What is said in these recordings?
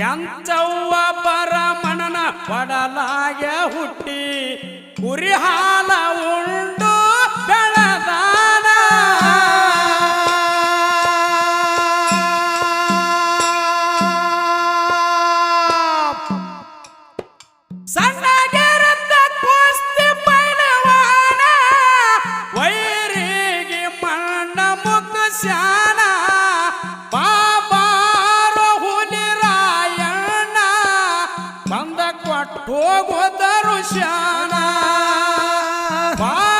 ಕೆಂಚವ್ವ ಪರಮಣನ ಒಡಲಾಯ ಹುಟ್ಟಿ ಕುರಿ ಹಾಲ ಉಳ್ಳ 下南。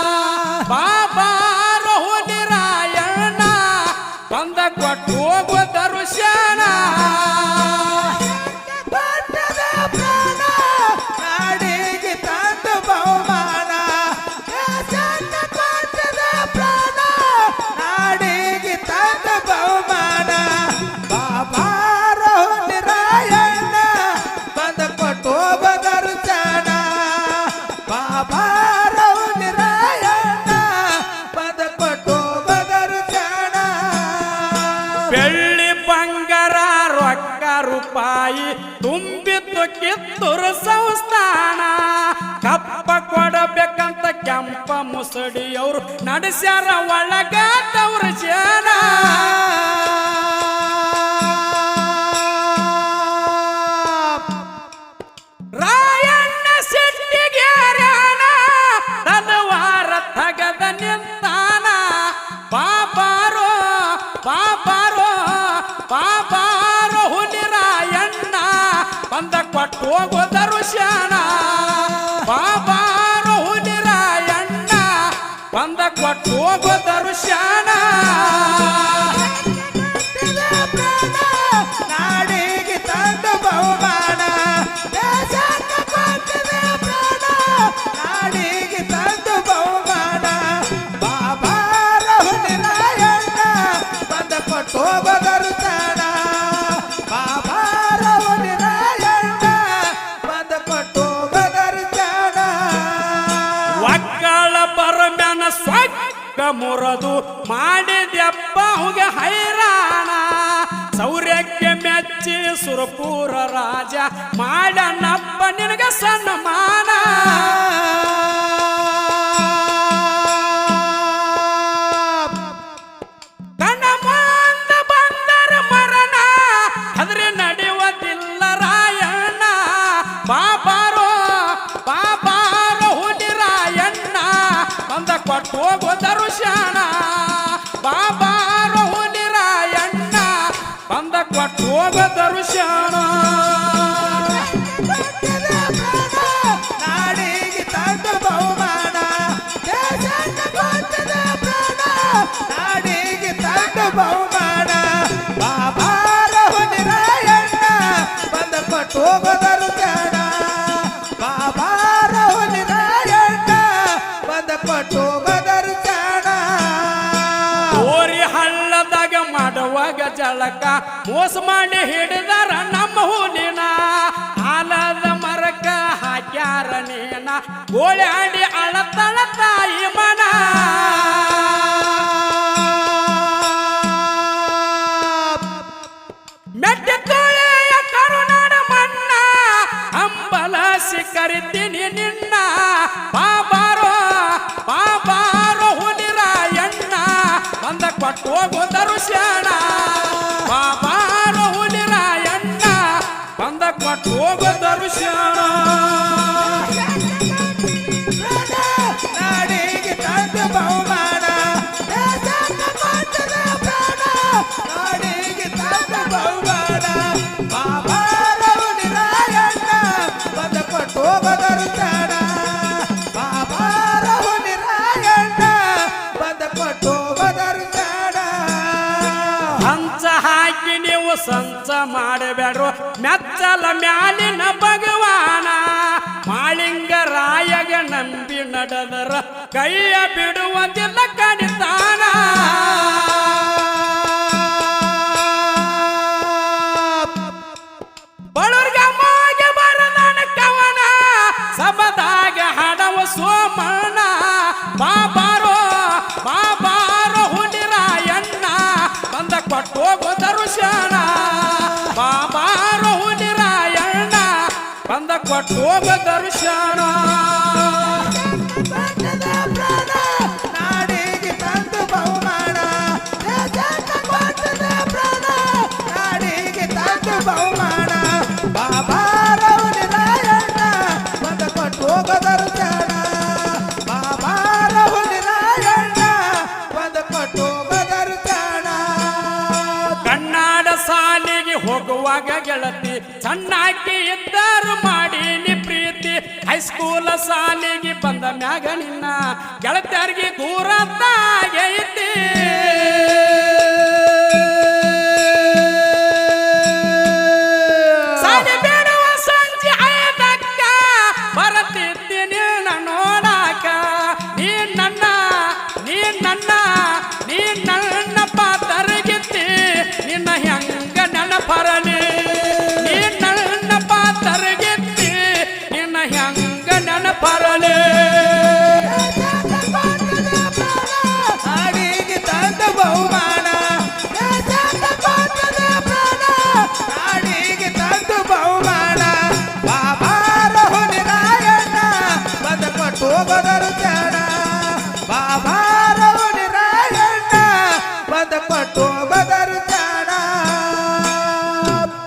ಬಂಗಾರ ರೊಕ್ಕ ರೂಪಾಯಿ ತುಂಬಿದ್ದು ಕಿತ್ತೂರು ಸಂಸ್ಥಾನ. ಕಪ್ಪ ಕೊಡಬೇಕಂತ ಕೆಂಪ ಮುಸಡಿಯವರು ನಡೆಸ್ಯಾರ ಒಳಗ ಜನ ಕೊಟ್ಟು ಹೋಗೋದರು ಶಾನ ಬಾಬಾರ ಹುಲಿರಾಯಣ್ಣ ಬಂದ ಕೊಟ್ಟು ಹೋಗೋದರು ಶಾನ ನಾಡಿಗೆ ತಂದ ಬಹುಮಾನ. ಸೊಕ್ಕ ಮುರದು ಮಾಡಿದೆಪ್ಪ ಹುಗೆ ಹೈರಾಣ. ಸೌರ್ಯಕ್ಕೆ ಮೆಚ್ಚಿ ಸುರಪುರ ರಾಜ ಮಾಡನಪ್ಪ ನಿನಗೆ ಸನ್ಮಾನ. ಬಂದ ಕೊಟ್ಟೋಗ ದರ್ಶನ. ನಾಡಿಗೆ ತಂದ ಬಹುಮಾನ. ನಾಡಿಗೆ ಬಹುಮಾನ. ಜಳಕ ಮೋಸ ಮಾಡಿ ಹಿಡಿದಾರ ನಮ್ಮ ಹೂಲಿನ. ಆಲದ ಮರಕ ಹಾಕ್ಯಾರ ನೀನ. ಗೋಳ್ಯಾಡಿ ಅಳತಳ ತಾಯಿ ಮನ ಸಂಚ ಹಾಕಿ ನೀವು ಸಂಚ ಮಾಡಬೇಡ್ರು. ಮೆಚ್ಚಲ ಮ್ಯಾಲಿನ ಭಗವಾನ. ಮಾಳಿಂಗ ರಾಯಗ ನಂಬಿ ನಡೆದರ. ಕೈಯ ಬಿಡುವಂತಿಲ್ಲ ಕಣಿತಾನ ಪಾದದ ಕೊಟ್ಟೋಗ ದರ್ಶನ ನಾಡಿಗೆ ತಂದು ಬಹುಮಾನ ನಾಡಿಗೆ ತಂದು ಬಹುಮಾನ ಬಾಬಾರವನ ರಾಯಣ್ಣ ಪದ ಕೊಟ್ಟೋಗ ದರ್ಶನ ಸಾಲಿಗೆ ಬಂದ ಮ್ಯಾಗ ನಿನ್ನ ಗೆಳತ್ಯಾರಿಗೆ ದೂರ ತಾಗೈತಿ